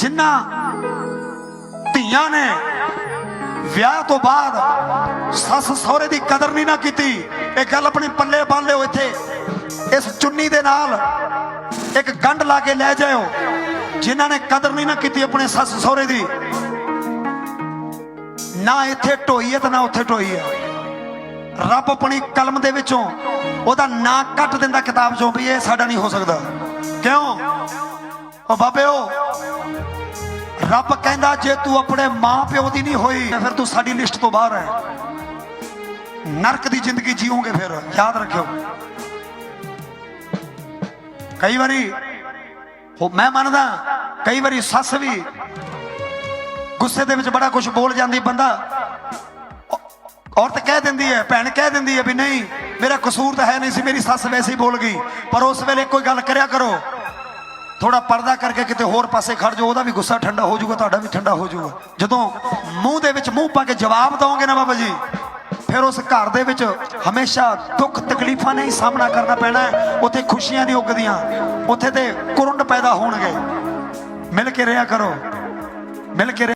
ਜਿਨ੍ਹਾਂ ਧੀਆਂ ਨੇ ਵਿਆਹ ਤੋਂ ਬਾਅਦ ਸੱਸ ਸਹੁਰੇ ਦੀ ਕਦਰ ਨਹੀਂ ਨਾ ਕੀਤੀ, ਇਹ ਗੱਲ ਆਪਣੇ ਪੱਲੇ ਬੰਨ ਲਿਓ ਇੱਥੇ। ਇਸ ਚੁੰਨੀ ਦੇ ਨਾਲ ਇੱਕ ਗੰਢ ਲਾ ਕੇ ਲੈ ਜਾਇਓ, ਜਿਨ੍ਹਾਂ ਨੇ ਕਦਰ ਨਹੀਂ ਨਾ ਕੀਤੀ ਆਪਣੇ ਸੱਸ ਸਹੁਰੇ ਦੀ। ਨਾ ਇੱਥੇ ਢੋਈ ਹੈ ਤੇ ਨਾ ਉੱਥੇ ਢੋਈ ਹੈ। ਰੱਬ ਆਪਣੀ ਕਲਮ ਦੇ ਵਿੱਚੋਂ ਉਹਦਾ ਨਾਂ ਕੱਟ ਦਿੰਦਾ ਕਿਤਾਬ ਚੋਂ ਵੀ ਇਹ ਸਾਡਾ ਨਹੀਂ ਹੋ ਸਕਦਾ। ਕਿਉਂ? ਉਹ ਬਾਬਿਓ ਰੱਬ ਕਹਿੰਦਾ, ਜੇ ਤੂੰ ਆਪਣੇ ਮਾਂ ਪਿਓ ਦੀ ਨਹੀਂ ਹੋਈ, ਤਾਂ ਫਿਰ ਤੂੰ ਸਾਡੀ ਲਿਸਟ ਤੋਂ ਬਾਹਰ ਹੈ। ਨਰਕ ਦੀ ਜ਼ਿੰਦਗੀ ਜੀਓਗੇ ਫਿਰ, ਯਾਦ ਰੱਖਿਓ। ਕਈ ਵਾਰੀ ਮੈਂ ਮੰਨਦਾ, ਕਈ ਵਾਰੀ ਸੱਸ ਵੀ ਗੁੱਸੇ ਦੇ ਵਿੱਚ ਬੜਾ ਕੁਝ ਬੋਲ ਜਾਂਦੀ, ਬੰਦਾ ਔਰਤ ਕਹਿ ਦਿੰਦੀ ਹੈ, ਭੈਣ ਕਹਿ ਦਿੰਦੀ ਹੈ ਵੀ ਨਹੀਂ, ਮੇਰਾ ਕਸੂਰ ਤਾਂ ਹੈ ਨਹੀਂ ਸੀ, ਮੇਰੀ ਸੱਸ ਵੈਸੇ ਹੀ ਬੋਲ ਗਈ, ਪਰ ਉਸ ਵੇਲੇ ਕੋਈ ਗੱਲ ਕਰਿਆ ਕਰੋ। ਥੋੜਾ ਪਰਦਾ ਕਰਕੇ ਕਿਤੇ ਹੋਰ ਪਾਸੇ ਖੜ ਜਾਓ, ਉਹਦਾ ਵੀ ਗੁੱਸਾ ਠੰਡਾ ਹੋ ਜਾਊਗਾ, ਤੁਹਾਡਾ ਵੀ ਠੰਡਾ ਹੋ ਜਾਊਗਾ। ਜਦੋਂ ਮੂੰਹ ਦੇ ਵਿੱਚ ਮੂੰਹ ਪਾ ਕੇ ਜਵਾਬ ਦਵੋਗੇ ਨਾ ਬਾਬਾ ਜੀ, ਫਿਰ ਉਸ ਘਰ ਦੇ ਵਿੱਚ ਹਮੇਸ਼ਾ ਦੁੱਖ ਤਕਲੀਫਾਂ ਨੇ ਹੀ ਸਾਹਮਣਾ ਕਰਨਾ ਪੈਣਾ ਉੱਥੇ ਖੁਸ਼ੀਆਂ ਨਹੀਂ ਉੱਗਦੀਆਂ, ਉੱਥੇ ਤੇ ਕੁਰੰਡ ਪੈਦਾ ਹੋਣਗੇ। ਮਿਲ ਕੇ ਰਿਹਾ ਕਰੋ, ਮਿਲ ਕੇ ਰਹਿ-